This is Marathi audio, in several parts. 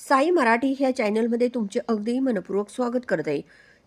साई मराठी ह्या चॅनलमध्ये तुमचे अगदी मनपूर्वक स्वागत करत. आहे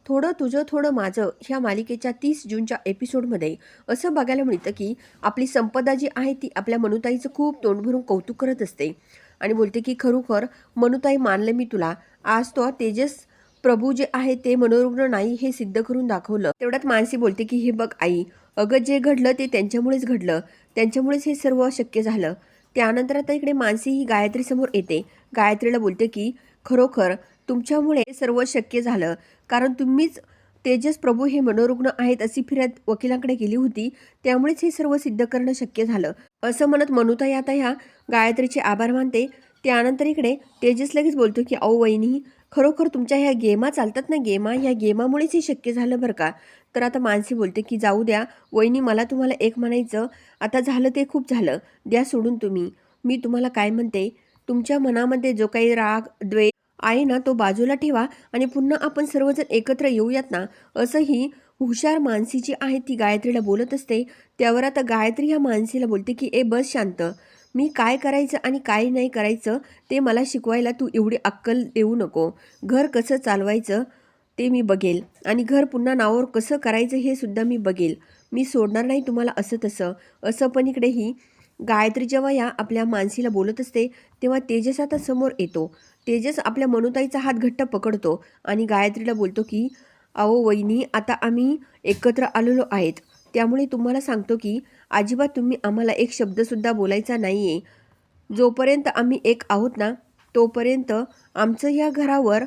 थोडं तुझं थोडं माझं ह्या मालिकेच्या तीस जूनच्या एपिसोडमध्ये असं बघायला मिळतं की आपली संपदा जी आहे ती आपल्या मनुताईचं खूप तोंड भरून कौतुक करत असते. आणि बोलते की खरोखर मनुताई मानलं मी तुला. आज तो तेजस प्रभू जे आहे ते मनोरुग्ण नाही हे सिद्ध करून दाखवलं. तेवढ्यात मानसी बोलते की हे बघ आई अगं जे घडलं ते त्यांच्यामुळेच घडलं. त्यांच्यामुळेच हे सर्व शक्य झालं. त्यानंतर आता इकडे मानसी ही गायत्री समोर येते. गायत्रीला बोलते की खरोखर तुमच्यामुळे सर्व शक्य झालं. कारण तुम्हीच तेजस प्रभू हे मनोरुग्ण आहेत अशी फिर्याद वकिलांकडे गेली होती. त्यामुळेच हे सर्व सिद्ध करणं शक्य झालं. असं म्हणत मनुता आता ह्या गायत्रीचे आभार मानते. त्यानंतर इकडे तेजस लगेच बोलतो की अहो वहिनी खरोखर तुमच्या ह्या गेमा चालतात ना गेमा? ह्या गेमामुळेच हे शक्य झालं बरं का? तर आता मानसी बोलते की जाऊ द्या. वहिनी मला तुम्हाला एक म्हणायचं. आता झालं ते खूप झालं. द्या सोडून तुम्ही. मी तुम्हाला काय म्हणते? तुमच्या मनामध्ये जो काही राग द्वेष आहे ना तो बाजूला ठेवा आणि पुन्हा आपण सर्वजण एकत्र येऊयात ना असं ही हुशार मानसी जी आहे ती गायत्रीला बोलत असते. त्यावर आता गायत्री ह्या मानसीला बोलते की ए बस शांत. मी काय करायचं आणि काय नाही करायचं ते मला शिकवायला तू एवढी अक्कल देऊ नको. घर कसं चालवायचं ते मी बघेल आणि घर पुन्हा नावावर कसं करायचं हे सुद्धा मी बघेल. मी सोडणार नाही तुम्हाला असं तसं. असं पण इकडेही गायत्री जेव्हा या आपल्या मानसीला बोलत असते तेव्हा तेजस आता समोर येतो. तेजस आपल्या मनुताईचा हात घट्ट पकडतो आणि गायत्रीला बोलतो की अहो वहिनी आता आम्ही एकत्र आलेलो आहेत. त्यामुळे तुम्हाला सांगतो की अजिबात तुम्ही आम्हाला एक शब्दसुद्धा बोलायचा नाही आहे जोपर्यंत आम्ही एक आहोत ना तोपर्यंत आमचं या घरावर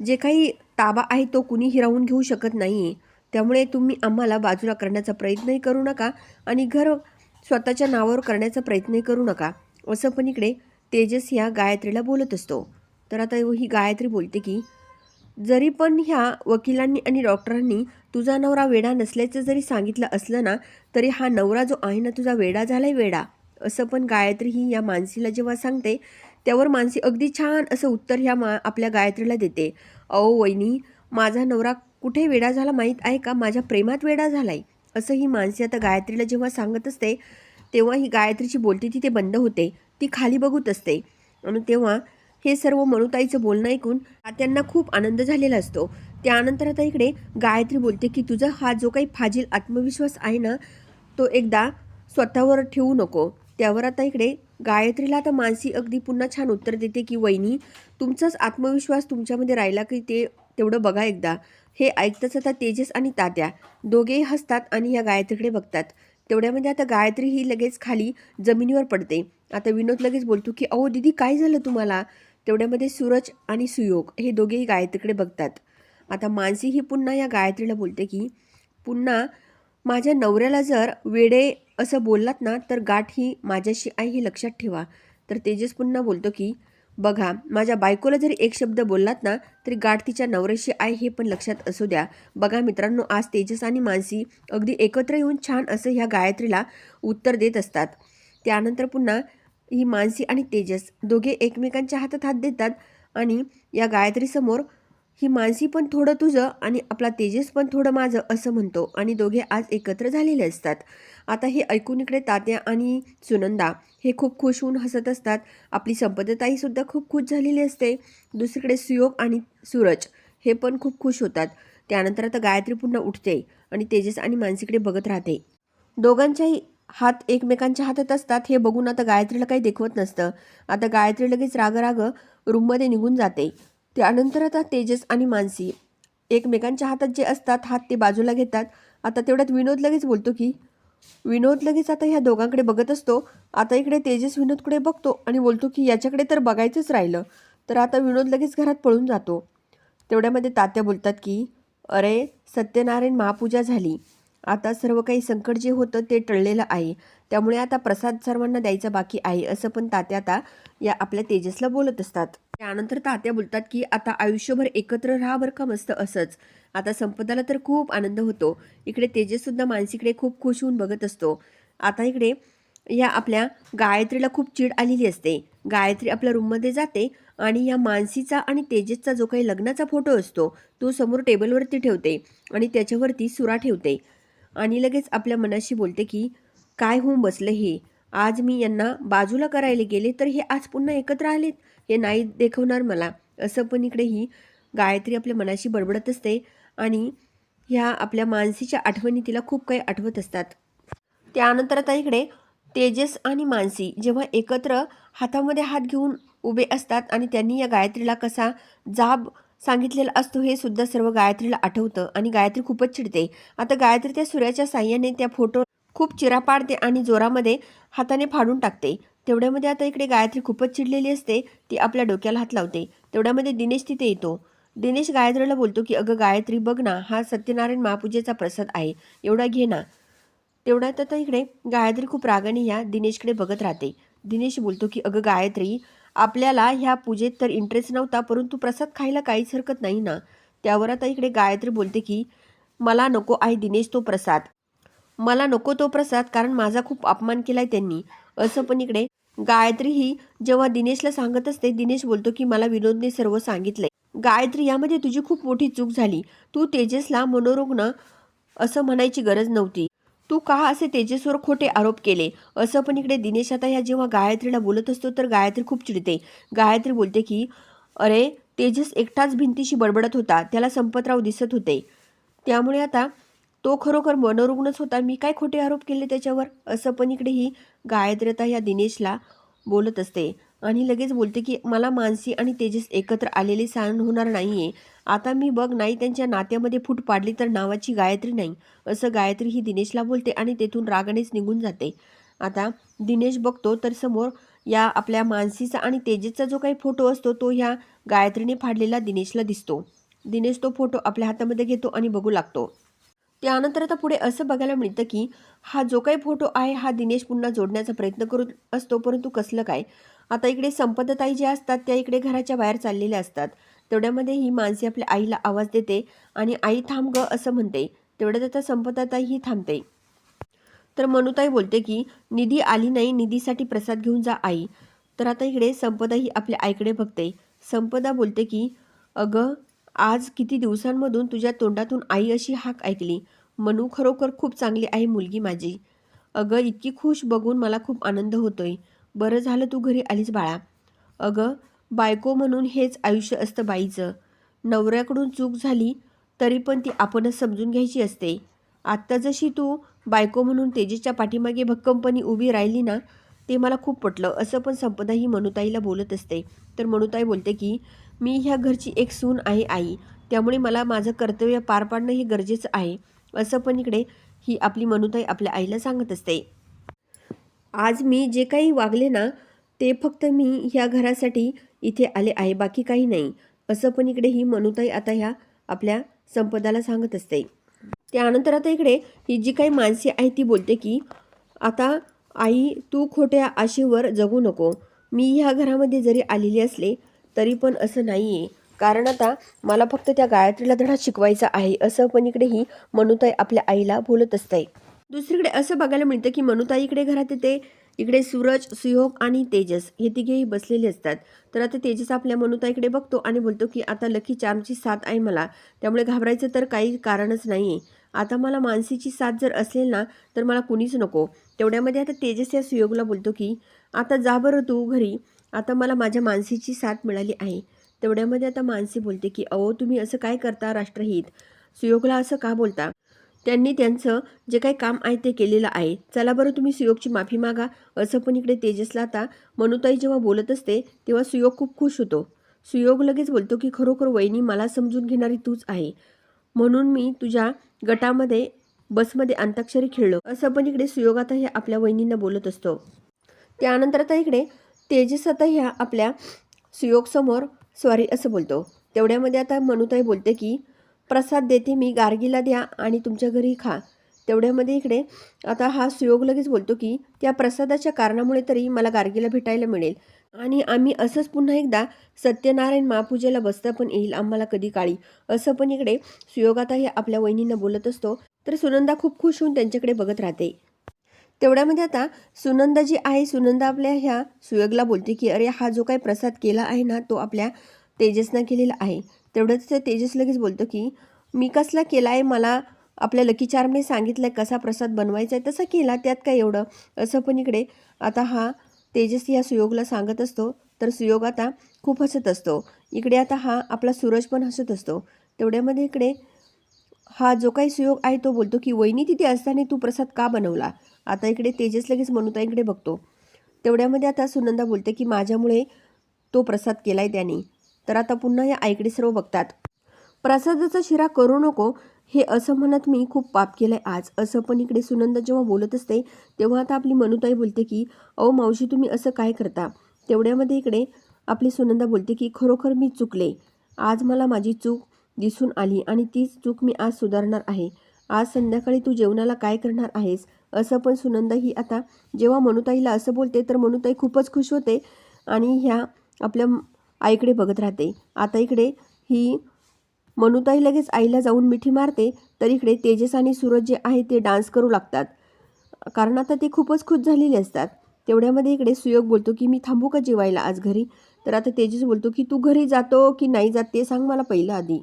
जे काही ताबा आहे तो कुणी हिरावून घेऊ शकत नाही आहे त्यामुळे तुम्ही आम्हाला बाजूला करण्याचा प्रयत्नही करू नका आणि घर स्वतःच्या नावावर करण्याचा प्रयत्न करू नका. असं पण इकडे तेजस ह्या गायत्रीला बोलत असतो. तर आता ही गायत्री बोलते की जरी पण ह्या वकिलांनी आणि डॉक्टरांनी तुझा नवरा वेडा नसल्याचं जरी सांगितलं असलं ना तरी हा नवरा जो आहे ना तुझा वेडा झालाय वेडा. असं पण गायत्री ही या मानसीला जेव्हा सांगते त्यावर मानसी अगदी छान असं उत्तर ह्या मा आपल्या गायत्रीला देते. अहो वहिनी माझा नवरा कुठे वेडा झाला माहीत आहे का? माझ्या प्रेमात वेडा झालाय. असं ही मानसी आता गायत्रीला जेव्हा सांगत असते तेव्हा ही गायत्रीची बोलती तिथे बंद होते. ती खाली बघत असते. आणि तेव्हा हे सर्व मनुताईचं बोलणं ऐकून त्यांना खूप आनंद झालेला असतो. त्यानंतर आता इकडे गायत्री बोलते की तुझा हा जो काही फाजील आत्मविश्वास आहे ना तो एकदा स्वतःवर ठेवू नको. त्यावर आता इकडे गायत्रीला आता मानसी अगदी पुन्हा छान उत्तर देते की वहिनी तुमचाच आत्मविश्वास तुमच्यामध्ये राहिला की ते तेवढं बघा एकदा. हे ऐकताच आता तेजस आणि तात्या दोघेही हसतात आणि या गायत्रीकडे बघतात. तेवढ्यामध्ये आता गायत्री ही लगेच खाली जमिनीवर पडते. आता विनोद लगेच बोलतो की अहो दीदी काय झालं तुम्हाला? तेवढ्यामध्ये सूरज आणि सुयोग हे दोघेही गायत्रीकडे बघतात. आता मानसी ही पुन्हा या गायत्रीला बोलते की पुन्हा माझ्या नवऱ्याला जर वेडे असं बोललात ना तर गाठ ही माझ्याशी आहे हे लक्षात ठेवा. तर तेजस पुन्हा बोलतो की बघा माझ्या बायकोला जरी एक शब्द बोललात ना तरी गाठ तिच्या नवऱ्याशी आहे हे पण लक्षात असू द्या. बघा मित्रांनो आज तेजस आणि मानसी अगदी एकत्र येऊन छान असं ह्या गायत्रीला उत्तर देत असतात. त्यानंतर पुन्हा ही मानसी आणि तेजस दोघे एकमेकांच्या हातात हात देतात आणि या गायत्रीसमोर ही मानसी पण थोडं तुझं आणि आपला तेजस पण थोडं माझं असं म्हणतो. आणि दोघे आज एकत्र झालेले असतात. आता हे ऐकून इकडे तात्या आणि सुनंदा हे खूप खुश होऊन हसत असतात. आपली संपदताईसुद्धा खूप खुश झालेली असते. दुसरीकडे सुयोग आणि सूरज हे पण खूप खुश होतात. त्यानंतर आता गायत्री पुन्हा उठते आणि तेजस आणि मानसीकडे बघत राहते. दोघांच्याही हात एकमेकांच्या हातात असतात. हे बघून आता गायत्रीला काही देखवत नसतं. आता गायत्री लगेच राग राग रूममध्ये निघून जाते. त्यानंतर आता तेजस आणि मानसी. एकमेकांच्या हातात जे असतात हात ते बाजूला घेतात. आता तेवढ्यात विनोद लगेच बोलतो की विनोद लगेच आता ह्या दोघांकडे बघत असतो. आता इकडे तेजस विनोदकडे बघतो आणि बोलतो की याच्याकडे तर बघायचंच राहिलं. तर आता विनोद लगेच घरात पळून जातो. तेवढ्यामध्ये तात्या बोलतात की अरे सत्यनारायण महापूजा झाली. आता सर्व काही संकट जे होतं ते टळलेलं आहे. त्यामुळे आता प्रसाद सर्वांना द्यायचा बाकी आहे असं पण तात्या आता या आपल्या तेजसला बोलत असतात. त्यानंतर तात्या बोलतात की आता आयुष्यभर एकत्र राहा बरं का मस्त असंच. आता संपदाला तर खूप आनंद होतो. इकडे तेजससुद्धा मानसीकडे खूप खुश होऊन बघत असतो. आता इकडे या आपल्या गायत्रीला खूप चीड आलेली असते. गायत्री आपल्या रूममध्ये जाते आणि या मानसीचा आणि तेजसचा जो काही लग्नाचा फोटो असतो तो समोर टेबलवरती ठेवते आणि त्याच्यावरती सुरा ठेवते. आणि लगेच आपल्या मनाशी बोलते की काय होऊन बसलं हे? आज मी यांना बाजूला करायला गेले तर हे आज पुन्हा एकत्र आलेत? हे नाही देखवणार मला. असं पण इकडे ही गायत्री आपल्या मनाशी बडबडत असते आणि ह्या आपल्या मानसीच्या आठवणी तिला खूप काही आठवत असतात. त्यानंतर आता इकडे तेजस आणि मानसी जेव्हा एकत्र हातामध्ये हात घेऊन उभे असतात आणि त्यांनी या गायत्रीला कसा जाब सांगितलेला असतो हे सुद्धा सर्व गायत्रीला आठवतं आणि गायत्री खूपच चिडते. आता गायत्री त्या सूर्याच्या साह्याने त्या फोटो खूप चिरा पाडते आणि जोरामध्ये हाताने फाडून टाकते. तेवढ्यामध्ये आता इकडे गायत्री खूपच चिडलेली असते. ती आपल्या डोक्याला हात लावते. तेवढ्यामध्ये दिनेश तिथे येतो. दिनेश गायत्रीला बोलतो की अगं गायत्री बघ ना हा सत्यनारायण महापूजेचा प्रसाद आहे. एवढा घे ना. तेवढ्यात आता इकडे गायत्री खूप रागाने ह्या दिनेशकडे बघत राहते. दिनेश बोलतो की अगं गायत्री आपल्याला ह्या पूजेत तर इंटरेस्ट नव्हता परंतु प्रसाद खायला काहीच हरकत नाही ना. त्यावर आता इकडे गायत्री बोलते की मला नको आहे दिनेश तो प्रसाद. मला नको तो प्रसाद कारण माझा खूप अपमान केलाय त्यांनी. असं पण इकडे गायत्री ही जेव्हा दिनेशला सांगत असते दिनेश बोलतो की मला विनोदने सर्व सांगितलंय. गायत्री यामध्ये तुझी खूप मोठी चूक झाली. तू तेजसला मनोरुग्ण असं म्हणायची गरज नव्हती. तू का असे तेजेसवर खोटे आरोप केले? असं पण इकडे दिनेश आता ह्या जेव्हा गायत्रीला बोलत असतो तर गायत्री खूप चिडते. गायत्री बोलते की अरे तेजस एकटाच भिंतीशी बडबडत होता. त्याला संपतराव दिसत होते. त्यामुळे आता तो खरोखर मनोरुग्णच होता. मी काय खोटे आरोप केले त्याच्यावर? असं पण इकडे ही गायत्री आता ह्या दिनेशला बोलत असते. आणि लगेच बोलते की मला मानसी आणि तेजस एकत्र आलेले सहन होणार नाही आहे आता मी बघ नाही त्यांच्या नात्यामध्ये फूट पाडली तर नावाची गायत्री नाही. असं गायत्री ही दिनेशला बोलते आणि तेथून रागानेच निघून जाते. आता दिनेश बघतो तर समोर या आपल्या मानसीचा आणि तेजसचा जो काही फोटो असतो तो ह्या गायत्रीने फाडलेला दिनेशला दिसतो. दिनेश तो फोटो आपल्या हातामध्ये घेतो आणि बघू लागतो. त्यानंतर आता पुढे असं बघायला मिळतं की हा जो काही फोटो आहे हा दिनेश पुन्हा जोडण्याचा प्रयत्न करत असतो परंतु कसलं काय? आता इकडे संपतताई ज्या असतात त्या इकडे घराच्या बाहेर चाललेल्या असतात. तेवढ्यामध्ये ही माणसे आपल्या आईला आवाज देते आणि आई थांब ग असं म्हणते. तेवढ्यात आता संपतताई ही थांबते. तर मनुताई बोलते की निधी आली नाही निधीसाठी प्रसाद घेऊन जा आई. तर आता इकडे संपदा ही आपल्या आईकडे बघते. संपदा बोलते की अगं आज किती दिवसांमधून तुझ्या तोंडातून आई अशी हाक ऐकली. मनू खरोखर खूप चांगली आहे मुलगी माझी. अगं इतकी खुश बघून मला खूप आनंद होतोय. बरं झालं तू घरी आलीस बाळा. अगं बायको म्हणून हेच आयुष्य असतं बाईचं. नवऱ्याकडून चूक झाली तरी पण ती आपणच समजून घ्यायची असते. आत्ता जशी तू बायको म्हणून तेजेच्या पाठीमागे भक्कमपणी उभी राहिली ना ते मला खूप पटलं. असं पण संपदा ही मनुताईला बोलत असते. तर मनुताई बोलते की मी ह्या घरची एक सून आहे आई. त्यामुळे मला माझं कर्तव्य पार पाडणं हे गरजेचं आहे. असं पण इकडे ही आपली मनुताई आपल्या आईला सांगत असते. आज मी जे काही वागले ना ते फक्त मी ह्या घरासाठी इथे आले आहे बाकी काही नाही. असं पण इकडे ही मनुताई आता ह्या आपल्या संपदाला सांगत असते. त्यानंतर आता इकडे ही जी काही माणसे आहे ती बोलते की आता आई तू खोट्या आशेवर जगू नको. मी ह्या घरामध्ये जरी आलेली असले तरी पण असं नाही आहे कारण आता मला फक्त त्या गायत्रीला धडा शिकवायचा आहे असं पण इकडे ही मनुताई आपल्या आईला बोलत असते. दुसरीकडे असं बघायला मिळतं की मनुताई इकडे घरात येते इकडे सूरज सुयोग आणि तेजस हे तिघेही बसलेले असतात. तर आता तेजस आपल्या मनुताईकडे बघतो आणि बोलतो की आता लकी चार्मची साथ आहे मला त्यामुळे घाबरायचं तर काही कारणच नाही आहे आता मला मानसीची साथ जर असेल ना तर मला कुणीच नको. तेवढ्यामध्ये आता तेजस या सुयोगला बोलतो की आता जा बरं तू घरी आता मला माझ्या मानसीची साथ मिळाली आहे. तेवढ्यामध्ये आता मानसी बोलते की अहो तुम्ही असं काय करता राष्ट्रहित? सुयोगला असं का बोलता? त्यांनी त्यांचं जे काही काम आहे ते केलेलं आहे. चला बरं तुम्ही सुयोगची माफी मागा. असं पण इकडे तेजसला आता मनुताई जेव्हा बोलत असते तेव्हा सुयोग खूप खुश होतो. सुयोग लगेच बोलतो की खरोखर वहिनी मला समजून घेणारी तूच आहे. म्हणून मी तुझ्या गटामध्ये बसमध्ये अंताक्षरी खेळलो. असं पण इकडे सुयोग आता हे आपल्या वहिनींना बोलत असतो. त्यानंतर आता इकडे तेजस आता ह्या आपल्या सुयोगसमोर सॉरी असं बोलतो. तेवढ्यामध्ये आता मनुताई बोलते की प्रसाद देते मी गार्गीला द्या आणि तुमच्या घरी खा. तेवढ्यामध्ये इकडे आता हा सुयोग लगेच बोलतो की त्या प्रसादाच्या कारणामुळे तरी मला गार्गीला भेटायला मिळेल. आणि आम्ही असंच पुन्हा एकदा सत्यनारायण महापूजेला बसता पण येईल आम्हाला कधी काळी. असं पण इकडे सुयोग आता हे आपल्या वहिनींना बोलत असतो. तर सुनंदा खूप खुश होऊन त्यांच्याकडे बघत राहते. तेवढ्यामध्ये आता सुनंदा जी आहे सुनंदा आपल्या ह्या सुयोगला बोलते की अरे हा जो काही प्रसाद केला आहे ना तो आपल्या तेजसनं केलेला आहे. तेवढंच ते तेजस लगेच बोलतो की मी कसला केला आहे मला आपल्या लकी चार्मने सांगितलं आहे कसा प्रसाद बनवायचा आहे तसा केला त्यात काय एवढं? असं पण इकडे आता हा तेजस या सुयोगला सांगत असतो. तर सुयोग आता खूप हसत असतो. इकडे आता हा आपला सूरज पण हसत असतो. तेवढ्यामध्ये इकडे हा जो काही सुयोग आहे तो बोलतो की वहिनी तिथे असताना तू प्रसाद का बनवला? आता इकडे तेजस लगेच मनुता इकडे बघतो. तेवढ्यामध्ये आता सुनंदा बोलते की माझ्यामुळे तो प्रसाद केला आहे त्याने. तर आता पुन्हा या आईकडे सर्व बघतात. प्रसादाचा शिरा करू नको हे असं म्हणत मी खूप पाप केलंय आज. असं पण इकडे सुनंदा जेव्हा बोलत असते तेव्हा आता आपली मनुताई बोलते की अहो मावशी तुम्ही असं काय करता? तेवढ्यामध्ये इकडे आपली सुनंदा बोलते की खरोखर मी चुकले. आज मला माझी चूक दिसून आली आणि तीच चूक मी आज सुधारणार आहे. आज संध्याकाळी तू जेवणाला काय करणार आहेस? असं पण सुनंदा ही आता जेव्हा मनुताईला असं बोलते तर मनुताई खूपच खुश होते आणि ह्या आपल्या आईकडे बघत राहते. आता इकडे ही मनुताई लगेच आईला जाऊन मिठी मारते. तर इकडे तेजस आणि सूरज जे आहे ते डान्स करू लागतात. कारण आता ते खूपच खुश झालेले असतात. तेवढ्यामध्ये इकडे सुयोग बोलतो की मी थांबू का जेवायला आज घरी? तर आता तेजस बोलतो की तू घरी जातो की नाही जात ते सांग मला पहिलं आधी.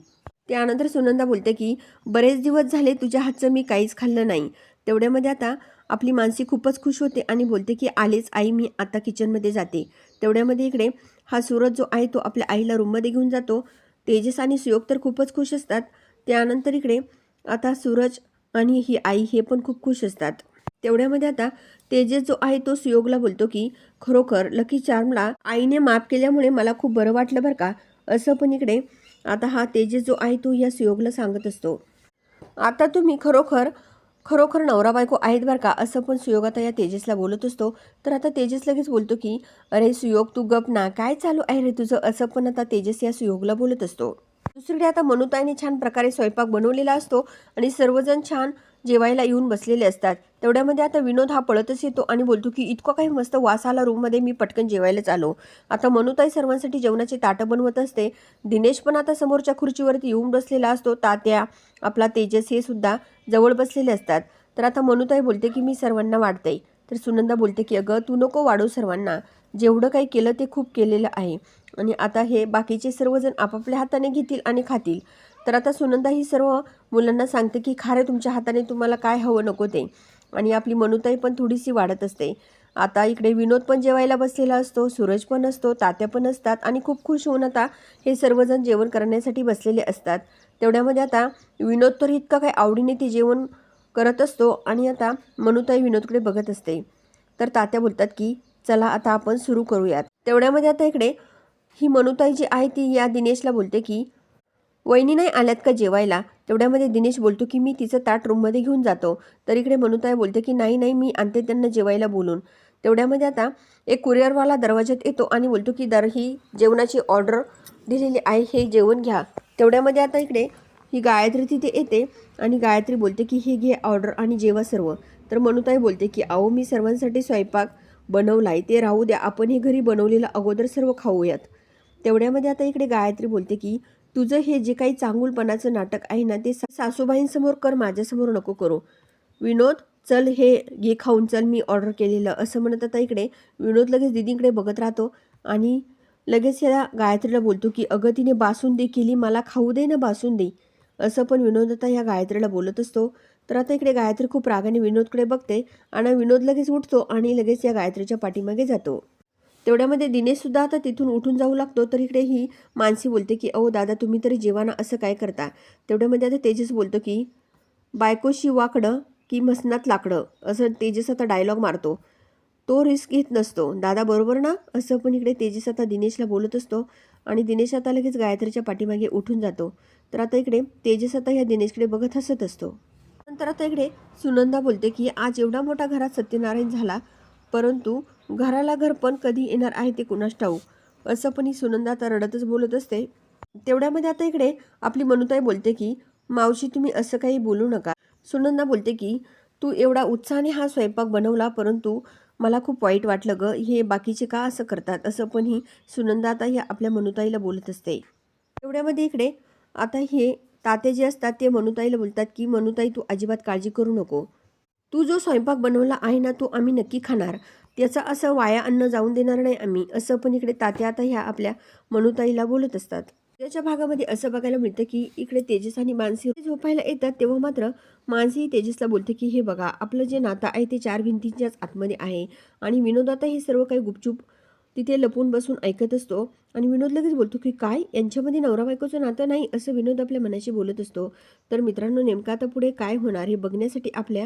त्यानंतर सुनंदा बोलते की बरेच दिवस झाले तुझ्या हातचं मी काहीच खाल्लं नाही. तेवढ्यामध्ये आता आपली मानसी खूपच खुश होते आणि बोलते की आलेच आई मी आता किचनमध्ये जाते. तेवढ्यामध्ये इकडे हा सूरज जो आहे तो आपल्या आईला रूममध्ये घेऊन जातो. तेजस आणि सुयोग तर खूपच खुश असतात. त्यानंतर इकडे आता सूरज आणि ही आई हे पण खूप खुश असतात. तेवढ्यामध्ये आता तेजस जो आहे तो सुयोगला बोलतो की खरोखर लकी चार्मला आईने माफ केल्यामुळे मला खूप बरं वाटलं बरं का? असं पण इकडे आता हा तेजस जो आहे तो या सुयोगला सांगत असतो. आता तुम्ही खरोखर खरोखर नवरा बायको आहेत बरं का? असं पण सुयोग आता या तेजसला बोलत असतो. तर आता तेजस लगेच बोलतो की अरे सुयोग तू गप ना. काय चालू आहे रे तुझं? असं पण आता तेजस या सुयोगला बोलत असतो. दुसरीकडे आता मनुताईने छान प्रकारे स्वयंपाक बनवलेला असतो आणि सर्वजण छान जेवायला येऊन बसलेले असतात. तेवढ्यामध्ये आता विनोद हा पळतच येतो आणि बोलतो की इतकं काही मस्त वास आला रूममध्ये मी पटकन जेवायलाच आलो. आता मनुताई सर्वांसाठी जेवणाची ताटं बनवत असते. दिनेश पण आता समोरच्या खुर्चीवरती येऊन बसलेला असतो. तात्या आपला तेजस हे सुद्धा जवळ बसलेले असतात. तर आता मनुताई बोलते की मी सर्वांना वाढते. तर सुनंदा बोलते की अगं तू नको वाढू सर्वांना. जेवढं काही केलं ते खूप केलेलं आहे. आणि आता हे बाकीचे सर्वजण आपापल्या हाताने घेतील आणि खातील. तर आता सुनंदा ही सर्व मुलांना सांगते की खा रे तुमच्या हाताने तुम्हाला काय हवं नको ते. आणि आपली मनुताई पण थोडीशी वाढत असते. आता इकडे विनोद पण जेवायला बसलेला असतो सूरज पण असतो तात्या पण असतात आणि खूप खुश होऊन आता हे सर्वजण जेवण करण्यासाठी बसलेले असतात. तेवढ्यामध्ये आता विनोद तर इतका काही आवडीने ते जेवण करत असतो आणि आता मनुताई विनोदकडे बघत असते. तर तात्या बोलतात की चला आता आपण सुरू करूयात. तेवढ्यामध्ये आता इकडे ही मनुताई जी आहे ती या दिनेशला बोलते की वहिनी नाही आल्यात का जेवायला? तेवढ्यामध्ये दिनेश बोलतो की मी तिचं ताट रूममध्ये घेऊन जातो. तर इकडे मनुताई बोलते की नाही नाही मी आणते त्यांना जेवायला बोलून. तेवढ्यामध्ये आता एक कुरिअरवाला दरवाज्यात येतो आणि बोलतो की दर ही जेवणाची ऑर्डर दिलेली आहे हे जेवण घ्या. तेवढ्यामध्ये आता इकडे ही गायत्री तिथे येते आणि गायत्री बोलते की हे घे ऑर्डर आणि जेवा सर्व. तर मनुताई बोलते की अहो मी सर्वांसाठी स्वयंपाक बनवला आहे ते राहू द्या आपण हे घरी बनवलेलं अगोदर सर्व खाऊयात. तेवढ्यामध्ये आता इकडे गायत्री बोलते की तुझं हे जे काही चांगुलपणाचं नाटक आहे ना ते सासूबाईंसमोर कर माझ्यासमोर नको करू. विनोद चल हे घे खाऊन चल मी ऑर्डर केलेलं. असं म्हणत आता इकडे विनोद लगेच दिदींकडे बघत राहतो आणि लगेच या गायत्रीला बोलतो की अगं तिने बासुंदी केली मला खाऊ दे ना बासुंदी. असं पण विनोद आता या गायत्रीला बोलत असतो. तर आता इकडे गायत्री खूप रागाने विनोदकडे बघते आणि विनोद लगेच उठतो आणि लगेच या गायत्रीच्या पाठीमागे जातो. तेवढ्यामध्ये दिनेशसुद्धा आता तिथून उठून जाऊ लागतो तर इकडे ही मानसी बोलते की अहो दादा तुम्ही तरी जेवाना असं काय करता? तेवढ्यामध्ये आता तेजस बोलतो की बायकोशी वाकडं की मसनात लाकडं? असं तेजस आता डायलॉग मारतो. तो रिस्क घेत नसतो. दादा बरोबर ना? असं पण इकडे तेजस आता दिनेशला बोलत असतो आणि दिनेश आता लगेच गायत्रीच्या पाठीमागे उठून जातो. तर आता इकडे तेजस आता ह्या दिनेशकडे बघत हसत असतो. नंतर आता इकडे सुनंदा बोलते की आज एवढा मोठा घरात सत्यनारायण झाला परंतु घराला घर पण कधी येणार आहे ते कुणास ठाऊक? असं पण ही सुनंदा आता रडतच बोलत असते. तेवढ्यामध्ये आता इकडे आपली मनुताई बोलते की मावशी तुम्ही असं काही बोलू नका. सुनंदा बोलते की तू एवढा उत्साहाने हा स्वयंपाक बनवला परंतु मला खूप वाईट वाटलं ग. हे बाकीचे का असं करतात? असं पण ही सुनंदा आता ह्या आपल्या मनुताईला बोलत असते. तेवढ्यामध्ये इकडे आता हे ताते जे असतात ते मनुताईला बोलतात की मनुताई तू अजिबात काळजी करू नको. तू जो स्वयंपाक बनवला आहे ना तो आम्ही नक्की खाणार. त्याचं असं वाया अन्न जाऊन देणार नाही आम्ही. असं पण इकडे तात्या आता ह्या आपल्या मनुताईला बोलत असतात. त्याच्या भागामध्ये असं बघायला मिळतं की इकडे तेजस आणि मानसी झोपायला येतात तेव्हा मात्र मानसी तेजसला बोलते की हे बघा आपलं जे नातं आहे ते चार भिंतींच्याच आतमध्ये आहे. आणि विनोद आता हे सर्व काही गुपचूप तिथे लपून बसून ऐकत असतो. आणि विनोद लगेच बोलतो की काय? यांच्यामध्ये नवरा बायकोचं नातं नाही? असं विनोद आपल्या मनाशी बोलत असतो. तर मित्रांनो नेमकं आता पुढे काय होणार हे बघण्यासाठी आपल्या